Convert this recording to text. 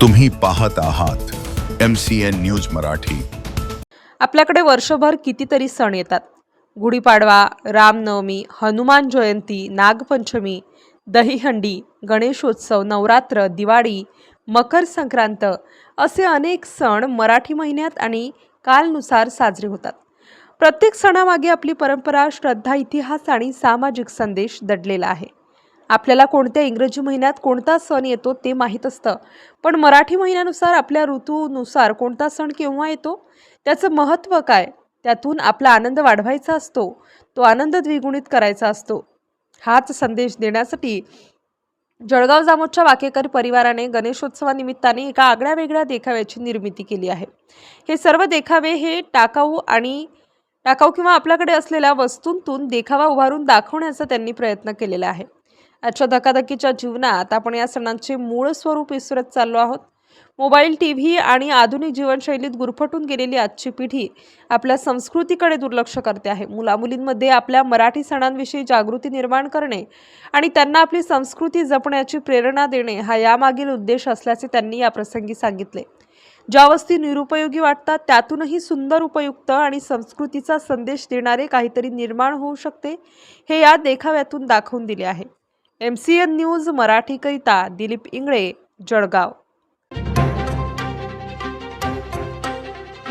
तुम्ही पाहत आहात M C N news Marathi. आपल्याकडे वर्षभर कितीतरी सण येतात. गुढीपाडवा रामनवमी हनुमान जयंती नागपंचमी दहीहंडी गणेशोत्सव नवरात्र दिवाळी मकर संक्रांत असे अनेक सण मराठी महिन्यात आणि कालनुसार साजरे होतात. प्रत्येक सणामागे आपली परंपरा श्रद्धा इतिहास आणि सामाजिक संदेश दडलेला आहे. आपल्याला कोणत्या इंग्रजी महिन्यात कोणता सण येतो ते माहीत असतं. पण मराठी महिन्यानुसार आपल्या ऋतूनुसार कोणता सण केव्हा येतो? त्याचं महत्त्व काय? त्यातून आपला आनंद वाढवायचा असतो. तो आनंद द्विगुणित करायचा असतो. हाच संदेश देण्यासाठी जळगाव जामोदच्या वाकेकर परिवाराने गणेशोत्सवानिमित्ताने एका आगळ्या वेगळ्या देखाव्याची निर्मिती केली आहे. हे सर्व देखावे हे टाकाऊ आणि टाकाऊ किंवा आपल्याकडे असलेल्या वस्तूंतून देखावा उभारून दाखवण्याचा त्यांनी प्रयत्न केलेला आहे. आजच्या धकाधकीच्या जीवनात आपण या सणांचे मूळ स्वरूप विसरत चाललो आहोत. मोबाईल टी व्ही आणि आधुनिक जीवनशैलीत गुरफटून गेलेली आजची पिढी आपल्या संस्कृतीकडे दुर्लक्ष करते आहे. मुलामुलींमध्ये आपल्या मराठी सणांविषयी जागृती निर्माण करणे आणि त्यांना आपली संस्कृती जपण्याची प्रेरणा देणे हा यामागील उद्देश असल्याचे त्यांनी या प्रसंगी सांगितले. ज्या वस्ती निरुपयोगी वाटतात त्यातूनही सुंदर उपयुक्त आणि संस्कृतीचा संदेश देणारे काहीतरी निर्माण होऊ शकते हे या देखाव्यातून दाखवून दिले आहे. एम सी एन न्यूज मराठीकरिता दिलीप इंगळे जळगाव.